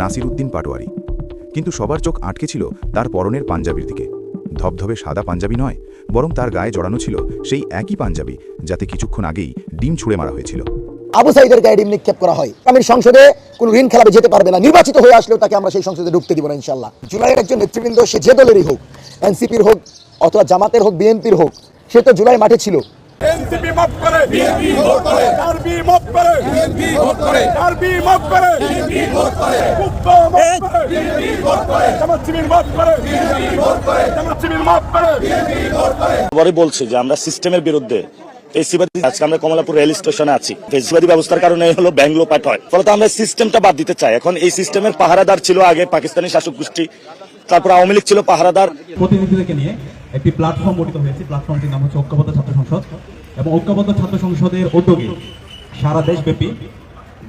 নাসির উদ্দিন পাটোয়ারি। কিন্তু সবার চোখ আটকে ছিল তার পরনের পাঞ্জাবির দিকে। ধবধবে সাদা পাঞ্জাবি নয়, বরং তার গায়ে জড়ানো ছিল সেই একই পাঞ্জাবি, যাতে কিছুক্ষণ আগেই ডিম ছুঁড়ে মারা হয়েছিল। আবু সাইদের গায়ে ডিম নিক্ষেপ করা হয়। আমির সংসদে কোন ঋণ খেলাবে যেতে পারবে না। নির্বাচিত হয়ে আসলেও তাকে আমরা সেই সংসদে ঢুকতে দিব না ইনশাল্লাহ জুলাইয়ের একজন নেতৃবৃন্দ, সে যে দলেরই হোক, এনসিপির হোক, অথবা জামাতের হোক, বিএনপির হোক, সে তো জুলাই মাঠে ছিল। এনসিপি মাফ করে। বিএনপি ভোট করে। আরবি মাফ করে। বিএনপি ভোট করে। আরবি মাফ করে। বিএনপি ভোট করে। কুপ্পা মাফ করে। বিএনপি ভোট করে। জামাত শিবির মাফ করে। বিএনপি ভোট করে। জামাত শিবির মাফ করে। বিএনপি ভোট করে। পরে বলছে যে আমরা সিস্টেমের বিরুদ্ধে ফেসিবাদী আজকে আমরা কমলাপুর রেল স্টেশনে আছি। ফেসিবাদী ব্যবস্থার কারণে হলো ব্যাংলো পাঠ হয়। ফলত আমরা সিস্টেমটা বাদ দিতে চাই। এখন এই সিস্টেমের পাহারাদার ছিল আগে পাকিস্তানি শাসক গোষ্ঠী। তারপর আওয়ামী লীগ ছিল পাহারাদার। প্রতিনিধিদেরকে নিয়ে একটি প্ল্যাটফর্ম গঠিত হয়েছে। প্ল্যাটফর্মটির নাম হচ্ছে ঐক্যবদ্ধ ছাত্র সংসদ। এবং ঐক্যবদ্ধ ছাত্র সংসদের উদ্যোগে সারা দেশব্যাপী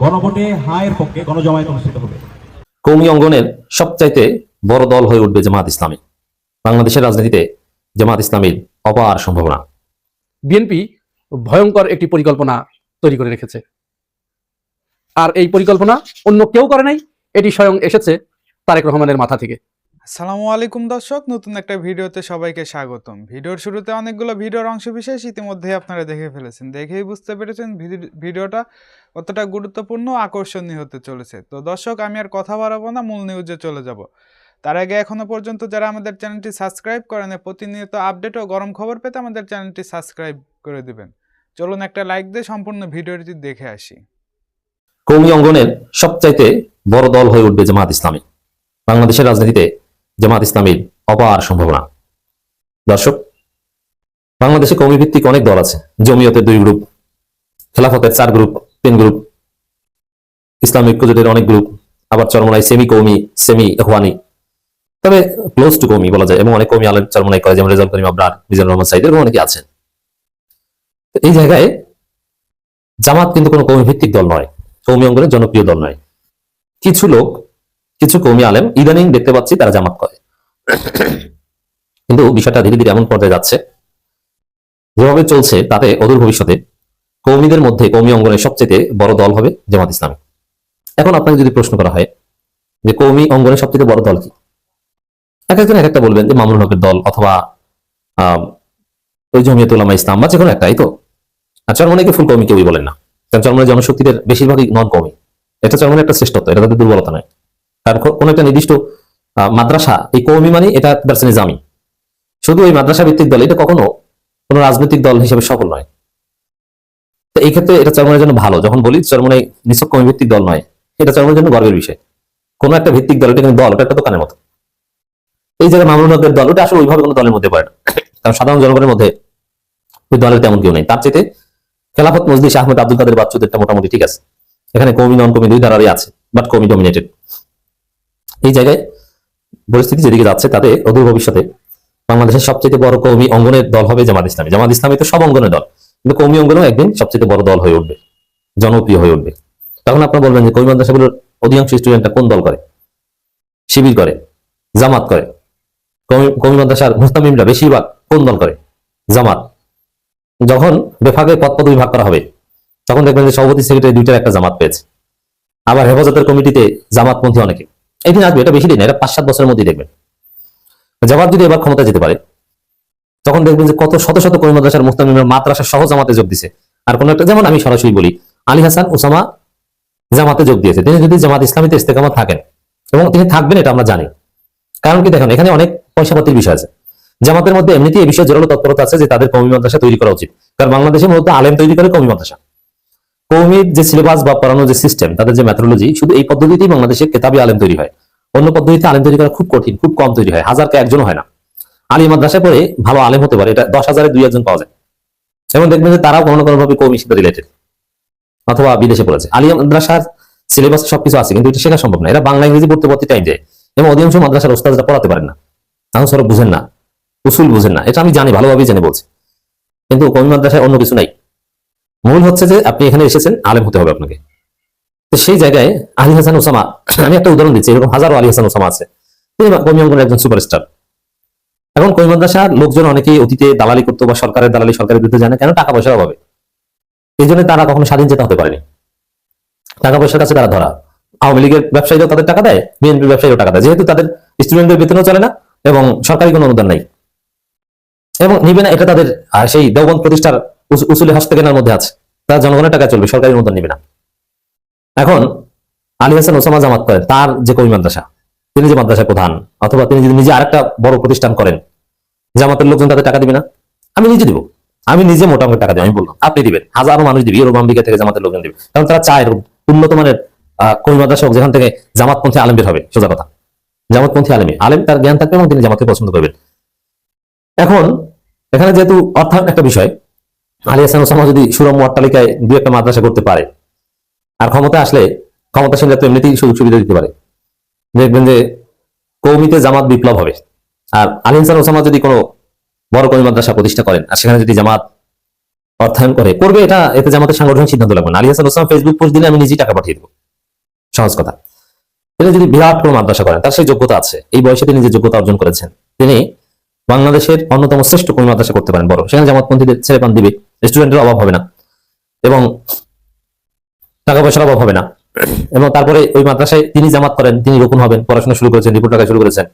গণভোটে হায়ের পক্ষে গণজমায়েত অনুষ্ঠিত হবে। কৌমি অঙ্গনের সবচাইতে বড় দল হয়ে উঠবে জামাত ইসলামী। বাংলাদেশের রাজনীতিতে জামাত ইসলামীর অপার সম্ভাবনা। বিএনপি ভয়ঙ্কর একটি পরিকল্পনা তৈরি করে রেখেছে। আর এই পরিকল্পনা অন্য কেউ করে নাই এটি স্বয়ং এসেছে তারেক রহমানের মাথা থেকে। আসসালামু আলাইকুম দর্শক, নতুন একটা ভিডিওতে সবাইকে স্বাগতম। ভিডিওর শুরুতে অনেকগুলো ভিডিওর অংশ বিশেষ ইতিমধ্যে আপনারা দেখে ফেলেছেন। দেখেই বুঝতে পেরেছেন ভিডিওটা কতটা গুরুত্বপূর্ণ, আকর্ষণীয় হতে চলেছে। তো দর্শক, আমি আর কথা বাড়াবো না, মূল নিউজে চলে যাব। তার আগে এখনও পর্যন্ত যারা আমাদের চ্যানেলটি সাবস্ক্রাইব করেন প্রতিনিয়ত আপডেট ও গরম খবর পেতে আমাদের চ্যানেলটি সাবস্ক্রাইব করে দিবেন। চলুন একটা লাইক দিয়ে সম্পূর্ণ ভিডিওটি দেখে আসি। কৌমি অঙ্গনের সবচাইতে বড় দল হয়ে উঠবে জামাত ইসলামী। বাংলাদেশের রাজনীতিতে জামাত ইসলামীর অপার সম্ভাবনা। দর্শক, বাংলাদেশে কমি ভিত্তিক অনেক দল আছে। জমিয়তের দুই গ্রুপ, খেলাফতের চার গ্রুপ, তিন গ্রুপ ইসলামিক ঐক্যজোটের অনেক গ্রুপ, আবার চরমনাই সেমি কৌমি সেমি এখওয়ানি তবে ক্লোজ টু কৌমি বলা যায়, এবং অনেক কৌমি আলেম চরমনাই করে যেমন রেজাল করিম আবরার, মিজানুর রহমান সাইদ এবং অনেকে আছেন। এই জায়গায় জামাত কিন্তু কোনো কৌমি ভিত্তিক দল নয়, কৌমি অঙ্গনের জনপ্রিয় দল নয়। কিছু লোক, কিছু কৌমি আলেম ইদানিং দেখতে পাচ্ছি তারা জামাত করে। কিন্তু বিষয়টা ধীরে ধীরে এমন পর্যায়ে যাচ্ছে। যেভাবে চলছে, তাতে অদূর ভবিষ্যতে কৌমিদের মধ্যে কৌমি অঙ্গনের সবচেয়ে বড় দল হবে জামাত ইসলামী। এখন আপনাকে যদি প্রশ্ন করা হয় যে কৌমি অঙ্গনের সবচেয়ে বড় দল কি? এক একজন এক একটা বলবেন যে মামুনুল হকের দল অথবা ওই জমিয়ত উলামা ইসলাম বা যে একটাই তো। আর চরমনাইকে ফুল কৌমি কেউই বলেন না। কারণ চরমনের জনশক্তিদের বেশিরভাগই নন কৌমি এটা চরমনের একটা শ্রেষ্ঠত্ব, এটা তাদের দুর্বলতা নয়। কারণ কোনো একটা নির্দিষ্ট মাদ্রাসা, এই কৌমি মানে এটা দার্সে নিজামি। শুধু ওই মাদ্রাসা ভিত্তিক দল, এটা কখনো কোনো রাজনৈতিক দল হিসেবে সফল নয়। তো এই ক্ষেত্রে এটা চরমনের জন্য ভালো। যখন বলি চরমনাই নিছক কৌমি ভিত্তিক দল নয়, এটা চরমনের জন্য গর্বের বিষয়। কোনো একটা ভিত্তিক দল, এটা কিন্তু দল, ওটা একটা দোকানের মতো। এই জায়গায় হকের দল, ওটা আসলে ওইভাবে কোনো দলের মধ্যে পড়ে কারণ সাধারণ জনগণের মধ্যে ওই দলের তেমন কেউ নেই। তার চেয়ে খেলাফত মজলিস আহমেদ আব্দুল কাদের বাচ্চুদেরটা মোটামুটি ঠিক আছে। এখানে কমি নন কমি দুই ধারারই আছে, বাট কমি ডমিনেটেড এই জায়গায় পরিস্থিতি যেদিকে যাচ্ছে, তাতে অদূর ভবিষ্যতে বাংলাদেশের সবচেয়ে বড় কৌমি অঙ্গনের দল হবে জামাত ইসলামী। জামাত ইসলামী তো সব অঙ্গনের দল, কিন্তু কৌমি অঙ্গনেও একদিন সবচেয়ে বড় দল হয়ে উঠবে, জনপ্রিয় হয়ে উঠবে। তখন আপনারা বলবেন যে কৌমি মাদ্রাসাগুলোর অধিকাংশ স্টুডেন্টরা কোন দল করে? শিবির করে, জামাত করে। কৌমি- মাদ্রাসার মুস্তামিমরা বেশিরভাগ কোন দল করে? জামাত। যখন বেফাকে পদ পদবি ভাগ করা হবে, তখন দেখবেন যে সভাপতি সেক্রেটারি দুইটার একটা জামাত পেয়েছে। আবার হেফাজতের কমিটিতে জামাতপন্থী অনেকে। এদিন আসবে, এটা বেশি দিন এটা পাঁচ সাত বছরের মধ্যেই দেখবেন। জামাত যদি এবার ক্ষমতা যেতে পারে, তখন দেখবেন যে কত শত শত কমি মাদ্রাসার মুস্তামিমের মাদ্রাসা সহ জামাতে যোগ দিছে। আর কোন একটা যেমন আমি সরাসরি বলি, আলী হাসান ওসামা জামাতে যোগ দিয়েছে। তিনি যদি জামাত ইসলামীতে ইস্তেকামত থাকেন, এবং তিনি থাকবেন, এটা আমরা জানি। কারণ কি দেখেন, এখানে অনেক পয়সাপাতির বিষয় আছে। জামাতের মধ্যে এমনিতেই এই বিষয়ে জোরালো তৎপরতা আছে যে তাদের কমি মাদ্রাসা তৈরি করা উচিত। কারণ বাংলাদেশের মধ্যে আলেম তৈরি করে কমি মাদ্রাসা। কৌমির যে সিলেবাস বা পড়ানোর যে সিস্টেম তাদের যে মেথোলজি শুধু এই পদ্ধতিতেই বাংলাদেশে কেতাবি আলেম তৈরি হয়। অন্য পদ্ধতিতে আলেম তৈরি করা খুব কঠিন, খুব কম তৈরি হয়। হাজারকে একজন হয় না। আলী মাদ্রাসায় পড়ে ভালো আলেম হতে পারে, এটা দশ হাজারে দুই একজন পাওয়া যায়। এবং দেখবেন যে তারাও কোনো না কোনোভাবে কৌমির সাথে রিলেটেড অথবা বিদেশে পড়েছে। আলিয়া মাদ্রাসার সিলেবাস সবকিছু আছে, কিন্তু এটা শেখা সম্ভব না। এরা বাংলা, ইংরেজি পড়তে পড়তে টাইম যায়। এবং অধিকাংশ মাদ্রাসার ওস্তাদরা পড়াতে পারেন না। সরব বুঝেন না, উসুল বুঝেন না। এটা আমি জানি, ভালোভাবেই জেনে বলছি। কিন্তু কমি মাদ্রাসায় অন্য কিছু নাই। মূল হচ্ছে যে আপনি এখানে এসেছেন, আলেম হতে হবে আপনাকে। তো সেই জায়গায় আলী হাসান ওসামা, আমি একটা উদাহরণ দিচ্ছি, এরকম হাজারো আলী হাসান ওসামা আছে। একজন সুপারস্টার। এখন মাদ্রাসার লোকজন অনেকেই অতীতে দালালি করতো বা সরকারের দালালি সরকারের বিরুদ্ধে জানে, কেন টাকা পয়সার অভাবে? এই জন্য তারা কখনো স্বাধীন যেতে হতে পারেনি। টাকা পয়সার কাছে তারা ধরা। আওয়ামী লীগের ব্যবসায়ীরাও তাদের টাকা দেয়, বিএনপির ব্যবসায়ীরাও টাকা দেয়। যেহেতু তাদের স্টুডেন্টদের বেতনও চলে না এবং সরকারি কোনো অনুদান নাই। এবং নিবে না, এটা তাদের সেই দেওবন্দ প্রতিষ্ঠার উসুলে হস্তে কেনার মধ্যে আছে। তারা জনগণের টাকা চলবে সরকারি অনুদান নিবে না। এখন আলী হাসান ওসামা জামাত করেন, তার যে কবি মাদ্রাসা, তিনি যে মাদ্রাসা প্রধান, অথবা তিনি যদি নিজে আরেকটা বড় প্রতিষ্ঠান করেন, জামাতের লোকজন তাদের টাকা দিবে না? আমি নিজে দিব। আমি নিজে মোটামুটি টাকা দিই আমি বললাম, আপনি দিবেন। হাজারো মানুষ দিবে, ইউরোপ, আমেরিকা থেকে জামাতের লোকজন দিবে। কারণ তারা চায় এরকম উন্নত মানের কবি মাদ্রাসা হোক, যেখান থেকে জামাতপন্থী আলেম বের হবে, সোজা কথা। জামাতপন্থী আলেমী, আলেম তার জ্ঞান থাকবে এবং তিনি জামাতকে পছন্দ করবেন। এখন, এখানে যেহেতু অর্থায়ন একটা বিষয় আলী হাসান ওসামা যদি সুরম অট্টালিকায় দু একটা মাদ্রাসা করতে পারে, আর ক্ষমতা আসলে ক্ষমতাসীনরা তো এমনিতেই সুযোগ সুবিধা দিতে পারে। দেখবেন যে কৌমিতে জামাত বিপ্লব হবে। আর আলী হাসান ওসামা যদি কোনো বড় কোনো মাদ্রাসা প্রতিষ্ঠা করেন, আর সেখানে যদি জামাত অর্থায়ন করে, করবে এটা, এতে জামাতের সাংগঠনিক সিদ্ধান্ত লাগবে না। আলী হাসান ওসামা ফেসবুক পোস্ট দিলে আমি নিজেই টাকা পাঠিয়ে দেবো। সহজ কথা। তিনি যদি বিরাট কোনো মাদ্রাসা করেন, তার সেই যোগ্যতা আছে। এই বয়সে তিনি যে যোগ্যতা অর্জন করেছেন, তিনি বাংলাদেশের অন্যতম শ্রেষ্ঠ কোন মাদ্রাসা করতে পারেন বড়। সেখানে জামাতপন্থীদের ছেড়ে পান দিবে স্টুডেন্টের অভাব হবে না। এবং টাকা পয়সার অভাব হবে না। এবং তারপরে ওই মাদ্রাসায় তিনি জামাত করেন, তিনি রোপণ হবেন, পড়াশোনা শুরু করেছেন, রিপোর্ট টাকা শুরু করেছেন।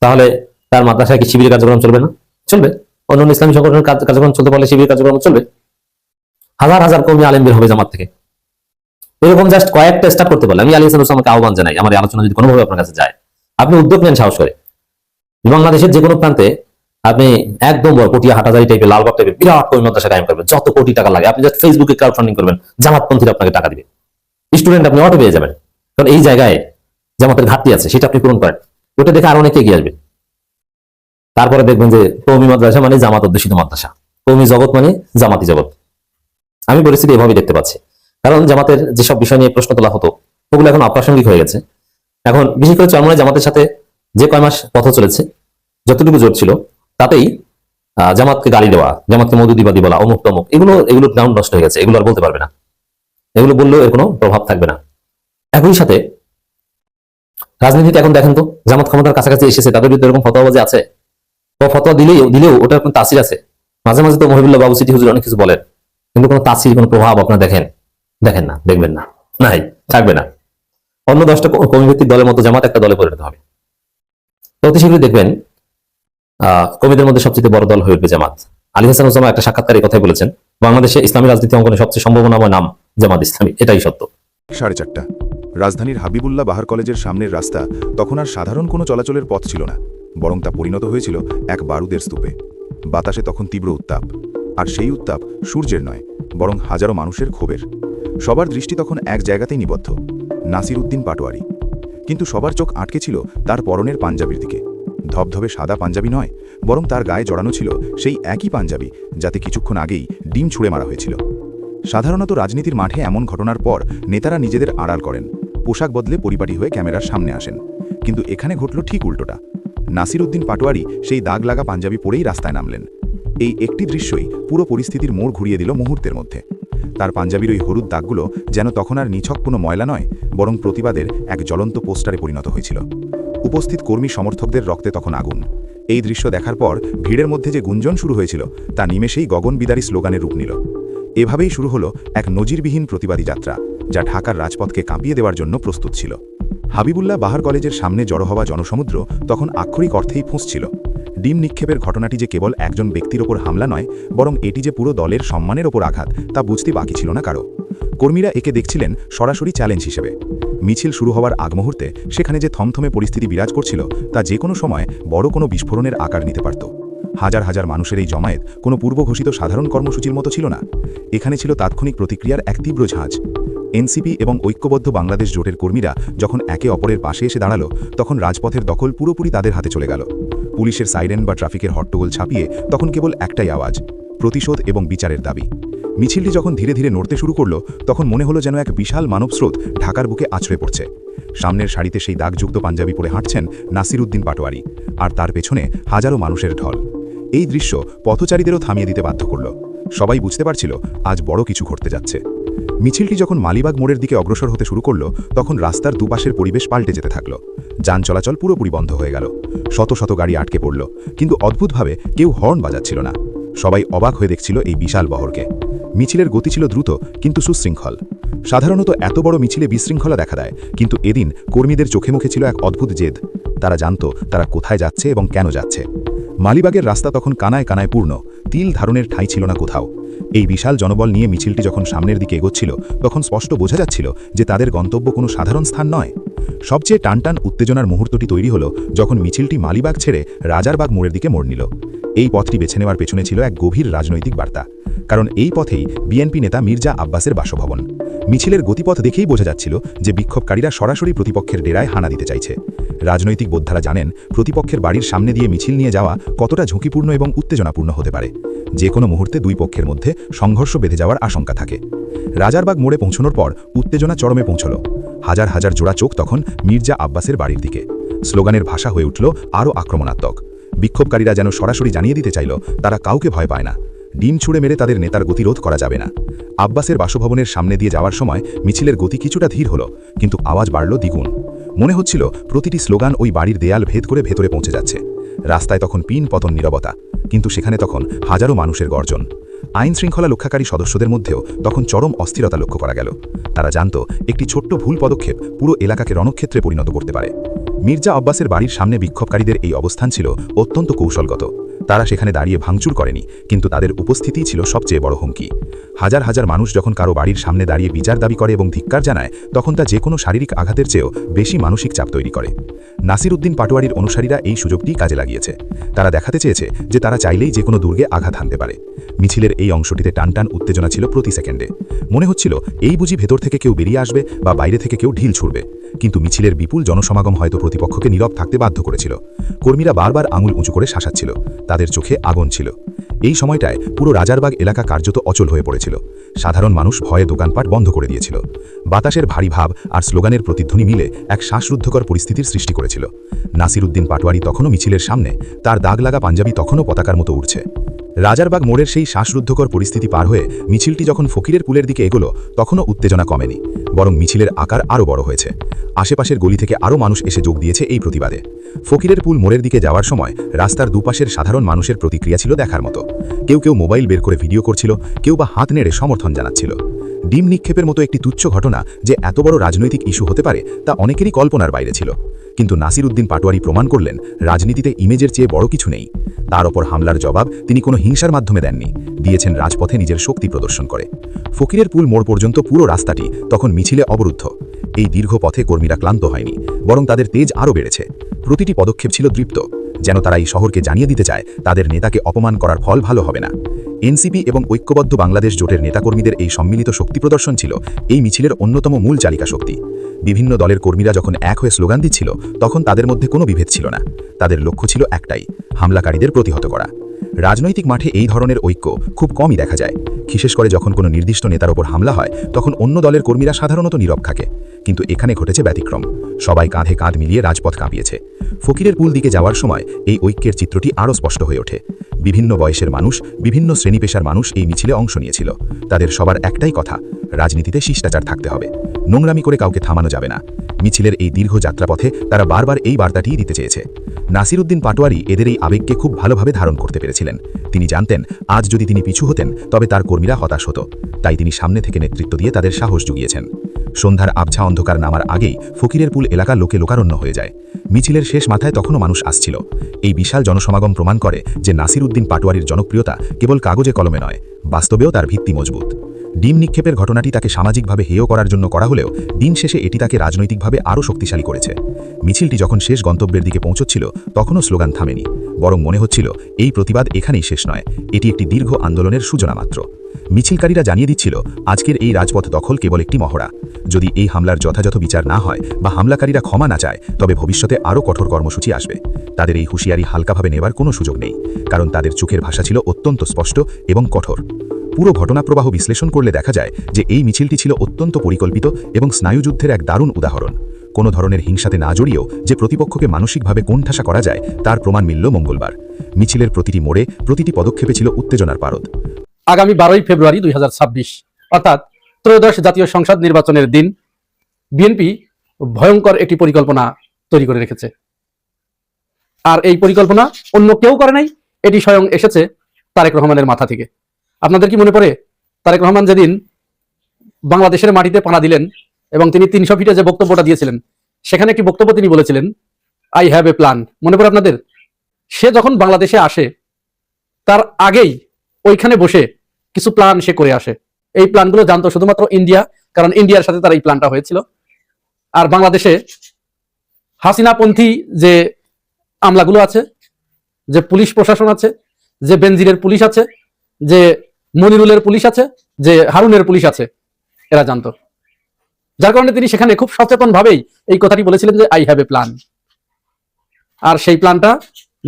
তাহলে তার মাদ্রাসায় কি শিবিরের কার্যক্রম চলবে না? চলবে। অন্য ইসলামী সংগঠনের কার্যক্রম চলতে পারলে শিবিরের কার্যক্রম চলবে। হাজার হাজার কর্মী আলেম বের হবে জামাত থেকে। এরকম জাস্ট কয়েকটা স্টার্ট করতে পারলে। আমি আলী হাসান ওসমানকে আহ্বান জানাই, আমার আলোচনা যদি কোনোভাবে আপনার কাছে যায়। আপনি উদ্যোগ নেন সাহস করে। বাংলাদেশের যে কোনো প্রান্তে আপনি একদম বড় পটিয়া হাটাজারি টাইপের লালবাগ টাইপের বিরাট কর্মী মাদ্রাসা কায়েম করবেন, যত কোটি টাকা লাগে। আপনি জাস্ট ফেসবুকে ক্রাউড ফান্ডিং করবেন জামাতপন্থীরা আপনাকে টাকা দিবে। স্টুডেন্ট আপনি অটো পেয়ে যাবেন। কারণ এই জায়গায় জামাতের ঘাটতি আছে, সেটা আপনি পূরণ করেন। ওটা দেখে আর অনেকে এগিয়ে আসবে। তারপরে দেখবেন যে কৌমি মাদ্রাসা মানে জামাত অধ্যুষিত মাদ্রাসা। কৌমি জগৎ মানে জামাতি জগৎ। আমি পরিস্থিতি এভাবেই দেখতে পাচ্ছি। কারণ জামাতের যেসব বিষয় নিয়ে প্রশ্ন তোলা হতো, ওগুলো এখন অপ্রাসঙ্গিক হয়ে গেছে। এখন বিশেষ করে চরমনে জামাতের সাথে যে কয় মাস পথ চলেছে, যতটুকু জোর ছিল তাতেই জামাতকে গালি দেওয়া, জামাতকে মধুদিবাদী বলা, অমুক তমুক, এগুলো এগুলো গ্রাউন্ড নষ্ট হয়ে গেছে, এগুলো আর বলতে পারবে না। এগুলো বললেও এর কোনো প্রভাব থাকবে না। একই সাথে, রাজনীতিতে এখন দেখেন তো, জামাত ক্ষমতার কাছাকাছি এসেছে, তাদের বিরুদ্ধে এরকম ফতোয়াবাজি আছে। ও ফতোয়া দিলেই, দিলেও ওটার কোনো তাসির আছে। মাঝে মাঝে তো মহিবুল্লাহ বাবু, সিটি হুজুর অনেক কিছু বলেন, কিন্তু কোনো তাসির, কোনো প্রভাব আপনারা দেখেন দেখেন না, দেখবেন না, নাই, থাকবে না। অন্য দশটা ক- কর্মীভিত্তিক দলের মতো জামাত একটা দলে পরিণত হবে। তো অতি শীঘ্রই দেখবেন কর্মীদের মধ্যে সবচেয়ে বড় দল হয়ে উঠবে জামাত। আলী হাসান ওসামা একটা সাক্ষাৎকারে কথাই বলেছেন, বাংলাদেশে ইসলামী রাজনীতি অঙ্গনে সবচেয়ে সম্ভাবনাময় নাম জামাত ইসলামী, এটাই সত্য। সাড়ে চারটা। রাজধানীর হাবিবুল্লাহ বাহার কলেজের সামনের রাস্তা তখন আর সাধারণ কোনো চলাচলের পথ ছিল না, বরং তা পরিণত হয়েছিল এক বারুদের স্তূপে। বাতাসে তখন তীব্র উত্তাপ, আর সেই উত্তাপ সূর্যের নয়, বরং হাজারো মানুষের ক্ষোভের। সবার দৃষ্টি তখন এক জায়গাতেই নিবদ্ধ নাসির উদ্দিন পাটোয়ারি। কিন্তু সবার চোখ আটকে ছিল তার পরনের পাঞ্জাবির দিকে। ধবধবে সাদা পাঞ্জাবি নয়, বরং তার গায়ে জড়ানো ছিল সেই একই পাঞ্জাবি, যাতে কিছুক্ষণ আগেই ডিম ছুঁড়ে মারা হয়েছিল। সাধারণত রাজনীতির মাঠে এমন ঘটনার পর নেতারা নিজেদের আড়াল করেন, পোশাক বদলে পরিপাটি হয়ে ক্যামেরার সামনে আসেন। কিন্তু এখানে ঘটল ঠিক উল্টোটা। নাসির উদ্দিন পাটোয়ারি সেই দাগ লাগা পাঞ্জাবি পরেই রাস্তায় নামলেন। এই একটি দৃশ্যই পুরো পরিস্থিতির মোড় ঘুরিয়ে দিল মুহূর্তের মধ্যে। তার পাঞ্জাবির ওই হলুদ দাগগুলো যেন তখন আর নিছক কোনো ময়লা নয়, বরং প্রতিবাদের এক জ্বলন্ত পোস্টারে পরিণত হয়েছিল। উপস্থিত কর্মী সমর্থকদের রক্তে তখন আগুন। এই দৃশ্য দেখার পর ভিড়ের মধ্যে যে গুঞ্জন শুরু হয়েছিল, তা নিমেষেই গগন বিদারী স্লোগানের রূপ নিল। এভাবেই শুরু হলো এক নজিরবিহীন প্রতিবাদী যাত্রা, যা ঢাকার রাজপথকে কাঁপিয়ে দেওয়ার জন্য প্রস্তুত ছিল। হাবিবুল্লাহ বাহার কলেজের সামনে জড়ো হওয়া জনসমুদ্র তখন আক্ষরিক অর্থেই ফুঁসছিল ডিম নিক্ষেপের ঘটনাটি যে কেবল একজন ব্যক্তির ওপর হামলা নয়, বরং এটি যে পুরো দলের সম্মানের ওপর আঘাত, তা বুঝতে বাকি ছিল না কারও। কর্মীরা একে দেখছিলেন সরাসরি চ্যালেঞ্জ হিসেবে। মিছিল শুরু হওয়ার আগ মুহূর্তে সেখানে যে থমথমে পরিস্থিতি বিরাজ করছিল, তা যে কোনো সময় বড় কোনো বিস্ফোরণের আকার নিতে পারত। হাজার হাজার মানুষের এই জমায়েত কোনো পূর্বঘোষিত সাধারণ কর্মসূচির মতো ছিল না। এখানে ছিল তাৎক্ষণিক প্রতিক্রিয়ার এক তীব্র ঝাঁজ। এনসিপি এবং ঐক্যবদ্ধ বাংলাদেশ জোটের কর্মীরা যখন একে অপরের পাশে এসে দাঁড়াল, তখন রাজপথের দখল পুরোপুরি তাদের হাতে চলে গেল। পুলিশের সাইরেন বা ট্রাফিকের হট্টগোল ছাপিয়ে তখন কেবল একটাই আওয়াজ, প্রতিশোধ এবং বিচারের দাবি। মিছিলটি যখন ধীরে ধীরে নড়তে শুরু করল, তখন মনে হলো যেন এক বিশাল মানবস্রোত ঢাকার বুকে আছড়ে পড়ছে। সামনের শাড়িতে সেই দাগযুক্ত পাঞ্জাবি পরে হাঁটছেন নাসির উদ্দিন পাটোয়ারি আর তার পেছনে হাজারো মানুষের ঢল। এই দৃশ্য পথচারীদেরও থামিয়ে দিতে বাধ্য করল। সবাই বুঝতে পারছিল আজ বড় কিছু ঘটতে যাচ্ছে। মিছিলটি যখন মালিবাগ মোড়ের দিকে অগ্রসর হতে শুরু করল, তখন রাস্তার দুপাশের পরিবেশ পাল্টে যেতে থাকল। যান চলাচল পুরোপুরি বন্ধ হয়ে গেল। শত শত গাড়ি আটকে পড়ল। কিন্তু অদ্ভুতভাবে কেউ হর্ন বাজাচ্ছিল না। সবাই অবাক হয়ে দেখছিল এই বিশাল বহরকে। মিছিলের গতি ছিল দ্রুত, কিন্তু সুশৃঙ্খল। সাধারণত এত বড় মিছিলে বিশৃঙ্খলা দেখা দেয়, কিন্তু এদিন কর্মীদের চোখে মুখে ছিল এক অদ্ভুত জেদ। তারা জানত তারা কোথায় যাচ্ছে এবং কেন যাচ্ছে। মালিবাগের রাস্তা তখন কানায় কানায় পূর্ণ, তিল ধারণের ঠাঁই ছিল না কোথাও। এই বিশাল জনবল নিয়ে মিছিলটি যখন সামনের দিকে এগোচ্ছিল, তখন স্পষ্ট বোঝা যাচ্ছিল যে তাদের গন্তব্য কোনো সাধারণ স্থান নয়। সবচেয়ে টানটান উত্তেজনার মুহূর্তটি তৈরি হলো যখন মিছিলটি মালিবাগ ছেড়ে রাজারবাগ মোড়ের দিকে মোড় নিল। এই পথটি বেছে নেওয়ার পেছনে ছিল এক গভীর রাজনৈতিক বার্তা। কারণ এই পথেই বিএনপি নেতা মির্জা আব্বাসের বাসভবন। মিছিলের গতিপথ দেখেই বোঝা যাচ্ছিল যে বিক্ষোভকারীরা সরাসরি প্রতিপক্ষের ডেরায় হানা দিতে চাইছে। রাজনৈতিক বোদ্ধারা জানেন, প্রতিপক্ষের বাড়ির সামনে দিয়ে মিছিল নিয়ে যাওয়া কতটা ঝুঁকিপূর্ণ এবং উত্তেজনাপূর্ণ হতে পারে। যে কোনো মুহূর্তে দুই পক্ষের মধ্যে সংঘর্ষ বেঁধে যাওয়ার আশঙ্কা থাকে। রাজারবাগ মোড়ে পৌঁছানোর পর উত্তেজনা চরমে পৌঁছল। হাজার হাজার জোড়া চোখ তখন মির্জা আব্বাসের বাড়ির দিকে। স্লোগানের ভাষা হয়ে উঠল আরও আক্রমণাত্মক। বিক্ষোভকারীরা যেন সরাসরি জানিয়ে দিতে চাইল, তারা কাউকে ভয় পায় না। ডিম ছুঁড়ে মেরে তাদের নেতার গতিরোধ করা যাবে না। আব্বাসের বাসভবনের সামনে দিয়ে যাওয়ার সময় মিছিলের গতি কিছুটা ধীর হলো, কিন্তু আওয়াজ বাড়ল দ্বিগুণ। মনে হচ্ছিল, প্রতিটি স্লোগান ওই বাড়ির দেয়াল ভেদ করে ভেতরে পৌঁছে যাচ্ছে। রাস্তায় তখন পিন পতন নীরবতা, কিন্তু সেখানে তখন হাজারো মানুষের গর্জন। আইন শৃঙ্খলা রক্ষাকারী সদস্যদের মধ্যেও তখন চরম অস্থিরতা লক্ষ্য করা গেল। তারা জানত, একটি ছোট্ট ভুল পদক্ষেপ পুরো এলাকাকে রণক্ষেত্রে পরিণত করতে পারে। মির্জা আব্বাসের বাড়ির সামনে বিক্ষোভকারীদের এই অবস্থান ছিল অত্যন্ত কৌশলগত। তারা সেখানে দাঁড়িয়ে ভাঙচুর করেনি, কিন্তু তাদের উপস্থিতিই ছিল সবচেয়ে বড় হুমকি। হাজার হাজার মানুষ যখন কারও বাড়ির সামনে দাঁড়িয়ে বিচার দাবি করে এবং ধিক্কার জানায়, তখন তা যে কোনো শারীরিক আঘাতের চেয়েও বেশি মানসিক চাপ তৈরি করে। নাসির উদ্দিন পাটোয়ারির অনুসারীরা এই সুযোগটি কাজে লাগিয়েছে। তারা দেখাতে চেয়েছে যে তারা চাইলেই যে কোনো দুর্গে আঘাত হানতে পারে। মিছিলের এই অংশটিতে টানটান উত্তেজনা ছিল প্রতি সেকেন্ডে। মনে হচ্ছিল, এই বুঝি ভেতর থেকে কেউ বেরিয়ে আসবে বা বাইরে থেকে কেউ ঢিল ছুড়বে। কিন্তু মিছিলের বিপুল জনসমাগম হয়তো প্রতিপক্ষকে নীরব থাকতে বাধ্য করেছিল। কর্মীরা বারবার আঙুল উঁচু করে শাসাচ্ছিল। তাদের চোখে আগুন ছিল। এই সময়টায় পুরো রাজারবাগ এলাকা কার্যত অচল হয়ে পড়েছিল। সাধারণ মানুষ ভয়ে দোকানপাট বন্ধ করে দিয়েছিল। বাতাসের ভারী ভাব আর স্লোগানের প্রতিধ্বনি মিলে এক শ্বাসরুদ্ধকর পরিস্থিতির সৃষ্টি করেছিল। নাসির উদ্দিন পাটোয়ারি তখনও মিছিলের সামনে, তার দাগ লাগা পাঞ্জাবি তখনও পতাকার মতো উঠছে রাজারবাগ মোড়ের সেই শ্বাসরুদ্ধকর পরিস্থিতি পার হয়ে মিছিলটি যখন ফকিরের পুলের দিকে এগোলো, তখনও উত্তেজনা কমেনি, বরং মিছিলের আকার আরও বড় হয়েছে। আশেপাশের গলি থেকে আরও মানুষ এসে যোগ দিয়েছে এই প্রতিবাদে। ফকিরের পুল মোড়ের দিকে যাওয়ার সময় রাস্তার দুপাশের সাধারণ মানুষের প্রতিক্রিয়া ছিল দেখার মতো। কেউ কেউ মোবাইল বের করে ভিডিও করছিল, কেউ বা হাত নেড়ে সমর্থন জানাচ্ছিল। ডিম নিক্ষেপের মতো একটি তুচ্ছ ঘটনা যে এত বড় রাজনৈতিক ইস্যু হতে পারে তা অনেকেরই কল্পনার বাইরে ছিল। কিন্তু নাসির উদ্দিন পাটোয়ারি প্রমাণ করলেন, রাজনীতিতে ইমেজের চেয়ে বড় কিছু নেই। তার ওপর হামলার জবাব তিনি কোনো হিংসার মাধ্যমে দেননি, দিয়েছেন রাজপথে নিজের শক্তি প্রদর্শন করে। ফকিরের পুল মোড় পর্যন্ত পুরো রাস্তাটি তখন মিছিলে অবরুদ্ধ। এই দীর্ঘ পথে কর্মীরা ক্লান্ত হয়নি, বরং তাদের তেজ আরও বেড়েছে। প্রতিটি পদক্ষেপ ছিল দৃপ্ত যেন তারা এই শহরকে জানিয়ে দিতে চায়, তাদের নেতাকে অপমান করার ফল ভালো হবে না। এনসিপি এবং ঐক্যবদ্ধ বাংলাদেশ জোটের নেতাকর্মীদের এই সম্মিলিত শক্তি প্রদর্শন ছিল এই মিছিলের অন্যতম মূল চালিকা শক্তি বিভিন্ন দলের কর্মীরা যখন এক হয়ে স্লোগান দিচ্ছিল, তখন তাদের মধ্যে কোনো বিভেদ ছিল না। তাদের লক্ষ্য ছিল একটাই, হামলাকারীদের প্রতিহত করা। রাজনৈতিক মাঠে এই ধরনের ঐক্য খুব কমই দেখা যায়। বিশেষ করে যখন কোনো নির্দিষ্ট নেতার ওপর হামলা হয়, তখন অন্য দলের কর্মীরা সাধারণত নীরব থাকে। কিন্তু এখানে ঘটেছে ব্যতিক্রম। সবাই কাঁধে কাঁধ মিলিয়ে রাজপথ কাঁপিয়েছে। ফকিরের পুল দিকে যাওয়ার সময় এই ঐক্যের চিত্রটি আরও স্পষ্ট হয়ে ওঠে। বিভিন্ন বয়সের মানুষ, বিভিন্ন শ্রেণি পেশার মানুষ এই মিছিলে অংশ নিয়েছিল। তাদের সবার একটাই কথা, রাজনীতিতে শিষ্টাচার থাকতে হবে। নোংরামি করে কাউকে থামানো যাবে না। মিছিলের এই দীর্ঘ যাত্রাপথে তারা বারবার এই বার্তাটিই দিতে চেয়েছে। নাসির উদ্দিন পাটোয়ারি এদের এই আবেগকে খুব ভালোভাবে ধারণ করতে পেরেছিলেন। তিনি জানতেন, আজ যদি তিনি পিছু হতেন, তবে তার কর্মীরা হতাশ হতো। তাই তিনি সামনে থেকে নেতৃত্ব দিয়ে তাদের সাহস জুগিয়েছেন। সন্ধ্যার আবছা অন্ধকার নামার আগেই ফকিরের পুল এলাকা লোকে লোকারণ্য হয়ে যায়। মিছিলের শেষ মাথায় তখনও মানুষ আসছিল। এই বিশাল জনসমাগম প্রমাণ করে যে নাসির উদ্দিন পাটোয়ারির জনপ্রিয়তা কেবল কাগজে কলমে নয়, বাস্তবেও তার ভিত্তি মজবুত। ডিম নিক্ষেপের ঘটনাটি তাকে সামাজিকভাবে হেয় করার জন্য করা হলেও দিন শেষে এটি তাকে রাজনৈতিকভাবে আরও শক্তিশালী করেছে। মিছিলটি যখন শেষ গন্তব্যের দিকে পৌঁছচ্ছিল, তখনও স্লোগান থামেনি। বরং মনে হচ্ছিল, এই প্রতিবাদ এখানেই শেষ নয়, এটি একটি দীর্ঘ আন্দোলনের সূচনা মাত্র। মিছিলকারীরা জানিয়ে দিচ্ছিল, আজকের এই রাজপথ দখল কেবল একটি মহড়া। যদি এই হামলার যথাযথ বিচার না হয় বা হামলাকারীরা ক্ষমা না চায়, তবে ভবিষ্যতে আরও কঠোর কর্মসূচি আসবে। তাদের এই হুঁশিয়ারি হালকাভাবে নেবার কোনো সুযোগ নেই, কারণ তাদের চোখের ভাষা ছিল অত্যন্ত স্পষ্ট এবং কঠোর। পুরো ঘটনাপ্রবাহ বিশ্লেষণ করলে দেখা যায় যে এই মিছিলটি ছিল অত্যন্ত পরিকল্পিত এবং স্নায়ুযুদ্ধের এক দারুণ উদাহরণ। কোনো ধরনের হিংসাতে না জড়িয়েও যে প্রতিপক্ষকে মানসিকভাবে কোণঠাসা করা যায়, তার প্রমাণ মিলল মঙ্গলবার। মিছিলের প্রতিটি মোড়ে প্রতিটি পদক্ষেপে ছিল উত্তেজনার পারদ। আগামী বারোই ফেব্রুয়ারি দুই হাজার ছাব্বিশ, অর্থাৎ ত্রয়োদশ জাতীয় সংসদ নির্বাচনের দিন, বিএনপি ভয়ঙ্কর একটি পরিকল্পনা তৈরি করে রেখেছে। আর এই পরিকল্পনা অন্য কেউ করে নাই, এটি স্বয়ং এসেছে তারেক রহমানের মাথা থেকে। আপনাদের কি মনে পড়ে? তারেক রহমান যেদিন বাংলাদেশের মাটিতে পানা দিলেন এবং তিনি তিনশো ফিটে যে বক্তব্যটা দিয়েছিলেন, সেখানে একটি বক্তব্য তিনি বলেছিলেন আই হ্যাভ এ প্ল্যান মনে পড়ে আপনাদের? সে যখন বাংলাদেশে আসে, তার আগেই ওইখানে বসে কিছু প্ল্যান সে করে আসে। এই প্ল্যানগুলো জানতো শুধুমাত্র ইন্ডিয়া কারণ ইন্ডিয়ার সাথে তার এই প্ল্যানটা হয়েছিল। আর বাংলাদেশে হাসিনাপন্থী যে আমলাগুলো আছে, যে পুলিশ প্রশাসন আছে, যে বেনজিরের পুলিশ আছে, যে মনিরুলের পুলিশ আছে, যে হারুনের পুলিশ আছে, এরা জানতো। যার কারণে তিনি সেখানে খুব সচেতন ভাবেই এই কথাটি বলেছিলেন যে আই হ্যাভ এ প্ল্যান আর সেই প্ল্যানটা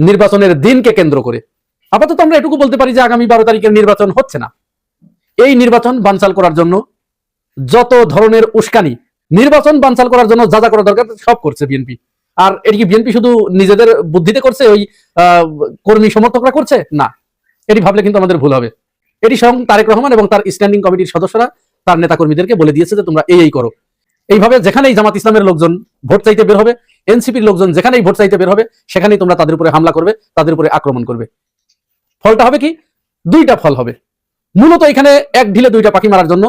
নির্বাচনের দিনকে কেন্দ্র করে। আপাতত আমরা এটুকু বলতে পারি যে, আগামী বারো তারিখের নির্বাচন হচ্ছে না। এই নির্বাচন বানচাল করার জন্য যত ধরনের উস্কানি, নির্বাচন বানচাল করার জন্য যা যা করা দরকার সব করছে বিএনপি। আর এটি কি বিএনপি শুধু নিজেদের বুদ্ধিতে করছে, ওই কর্মী সমর্থকরা করছে? না। এটি ভাবলে কিন্তু আমাদের ভুল হবে। এটি স্বয়ং তারেক রহমান এবং তার স্ট্যান্ডিং কমিটির সদস্যরা, তার নেতাকর্মীদেরকে বলে দিয়েছে যে তোমরা এই এই করো। এইভাবে যেখানেই জামাত ইসলামের লোকজন ভোট চাইতে বের হবে, এনসিপির লোকজন যেখানেই ভোট চাইতে বের হবে, সেখানেই তোমরা তাদের উপরে হামলা করবে, তাদের উপরে আক্রমণ করবে। ফলটা হবে কি? দুইটা ফল হবে। মূলত এখানে এক ঢিলে দুইটা পাখি মারার জন্য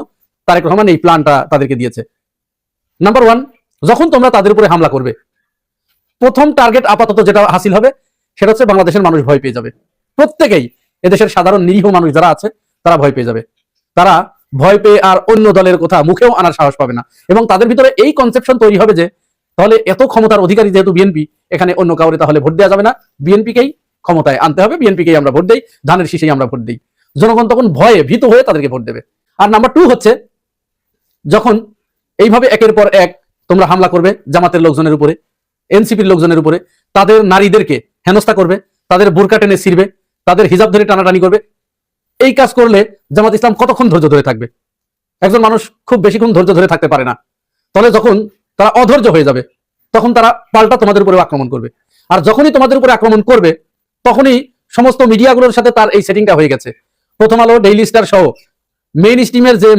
তারেক রহমান এই প্ল্যানটা তাদেরকে দিয়েছে। নাম্বার ওয়ান যখন তোমরা তাদের উপরে হামলা করবে, প্রথম টার্গেট আপাতত যেটা হাসিল হবে, সেটা হচ্ছে বাংলাদেশের মানুষ ভয় পেয়ে যাবে। প্রত্যেকেই এদেশের সাধারণ নিরীহ মানুষ যারা আছে, তারা ভয় পেয়ে যাবে। তারা ভয় পেয়ে আর অন্য দলের কথা মুখেও আনার সাহস পাবে না। এবং তাদের ভিতরে এই কনসেপশন তৈরি হবে যে, তাহলে এত ক্ষমতার অধিকারী যেহেতু বিএনপি এখানে অন্য কাউরে তাহলে ভোট দেওয়া যাবে না। বিএনপিকেই ক্ষমতায় আনতে হবে বিএনপিকেই আমরা ভোট দেই, ধানের শীষেই আমরা ভোট দিই। জনগণ তখন ভয়ে ভীত হয়ে তাদেরকে ভোট দেবে। আর নাম্বার টু হচ্ছে, যখন এইভাবে একের পর এক তোমরা হামলা করবে জামাতের লোকজনের উপরে এনসিপির লোকজনের উপরে, তাদের নারীদেরকে হেনস্থা করবে, তাদের বোরকা টেনে ছিড়বে তাদের হিজাব ধরে টানাটানি করবে। এই কাজ করলে জামাত ইসলাম কতক্ষণ ধৈর্য ধরে থাকবে? একজন মানুষ খুব বেশিক্ষণ ধৈর্য ধরে থাকতে পারে না। তাহলে যখন তারা অধৈর্য হয়ে যাবে, তখন তারা পাল্টা তোমাদের উপরে আক্রমণ করবে। আর যখনই তোমাদের উপরে আক্রমণ করবে, তখনই সমস্ত মিডিয়াগুলোর সাথে তার এই সেটিংটা হয়ে গেছে। প্রথম আলো ডেইলি স্টার সহ মেইন স্ট্রিমের যে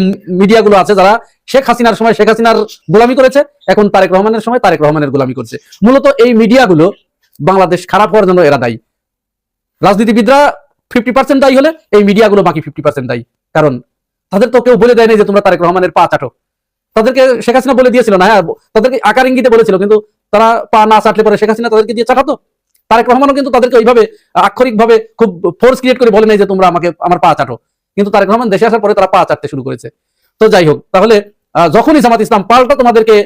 মিডিয়াগুলো আছে, যারা শেখ হাসিনার সময় শেখ হাসিনার গোলামি করেছে, এখন তারেক রহমানের সময় তারেক রহমানের গোলামি করছে। মূলত এই মিডিয়াগুলো বাংলাদেশ খারাপ হওয়ার জন্য এরা দায়ী। রাজনীতিবিদরা ফিফটি পার্সেন্ট দায়ী হলে এই মিডিয়াগুলো বাকি ফিফটি পার্সেন্ট দায়ী। কারণ তাদের তো কেউ বলে দেয়নি যে তোমরা তারেক রহমানের পা চাটো। তাদেরকে শেখ হাসিনা বলে দিয়েছিল না হ্যাঁ তাদেরকে আকার ইঙ্গিতে বলেছিল, কিন্তু তারা পা না চাটলে পরে শেখ হাসিনা তাদেরকে দিয়ে চাটাতো। তারেক রহমানও কিন্তু তাদেরকে ওইভাবে আক্ষরিক ভাবে খুব ফোর্স ক্রিয়েট করে বলে নেই যে তোমরা আমাকে, আমার পা চাটো। কিন্তু তারেক রহমান দেশে আসার পরে তারা পা চাটতে শুরু করেছে। তো যাই হোক, তাহলে যখনই জামাত ইসলাম পাল্টা তোমাদেরকে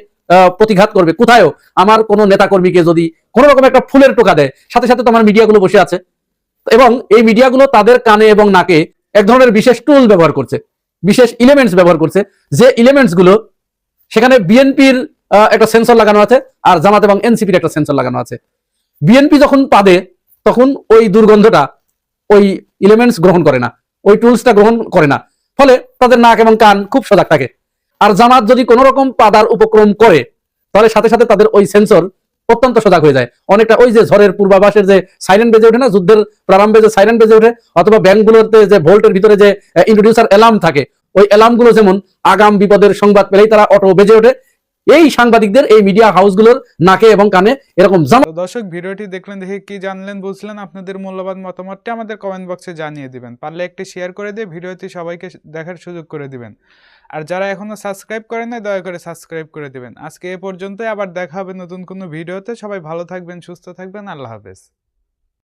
প্রতিঘাত করবে, কোথায়ও আমার কোনো নেতা কর্মীকে যদি কোনো রকম একটা ফুলের টোকা দেয়, সাথে সাথে তোমার মিডিয়াগুলো বসে আছে। এবং এই মিডিয়াগুলো তাদের কানে এবং নাকে এক ধরনের বিশেষ টুল ব্যবহার করছে, বিশেষ ইলিমেন্টস ব্যবহার করছে। যে ইলিমেন্টসগুলো সেখানে বিএনপির একটা সেন্সর লাগানো আছে আর জামাত এবং এনসিপির একটা সেন্সর লাগানো আছে। বিএনপি যখন পাবে, তখন ওই দুর্গন্ধটা ওই ইলিমেন্টস গ্রহণ করে না, ওই টুলসটা গ্রহণ করে না। ফলে তাদের নাক এবং কান খুব সজাগ থাকে। আর জামাত যদি কোনো রকম পাদার উপক্রম করে, তাহলে সাথে সাথে তাদের ওই সেন্সর অত্যন্ত সজাগ হয়ে যায়। অনেকটা ওই যে ঝড়ের পূর্বাভাসের যে সাইরেন বেজে ওঠে না, যুদ্ধের প্রারম্ভে যে সাইরেন বেজে ওঠে, অথবা ব্যাংকগুলোতে যে ভোল্টের ভিতরে যে ইন্ট্রোডিউসার অ্যালার্ম থাকে, ওই অ্যালার্মগুলো যেমন আগাম বিপদের সংবাদ পেলেই তারা অটো বেজে ওঠে। এই সাংবাদিকদের এই মিডিয়া হাউসগুলোর নাকে এবং কানে এরকম দর্শক, ভিডিওটি দেখলেন, দেখে কি জানলেন, বুঝলেন, আপনাদের মূল্যবান মতামতটি আমাদের কমেন্ট বক্সে জানিয়ে দিবেন। পারলে একটি শেয়ার করে দিয়ে ভিডিওটি সবাইকে দেখার সুযোগ করে দিবেন। আর যারা এখনও সাবস্ক্রাইব করেন না দয়া করে সাবস্ক্রাইব করে দেবেন। আজকে এ পর্যন্তই, আবার দেখা হবে নতুন কোনো ভিডিওতে। সবাই ভালো থাকবেন, সুস্থ থাকবেন, আল্লাহ হাফেজ।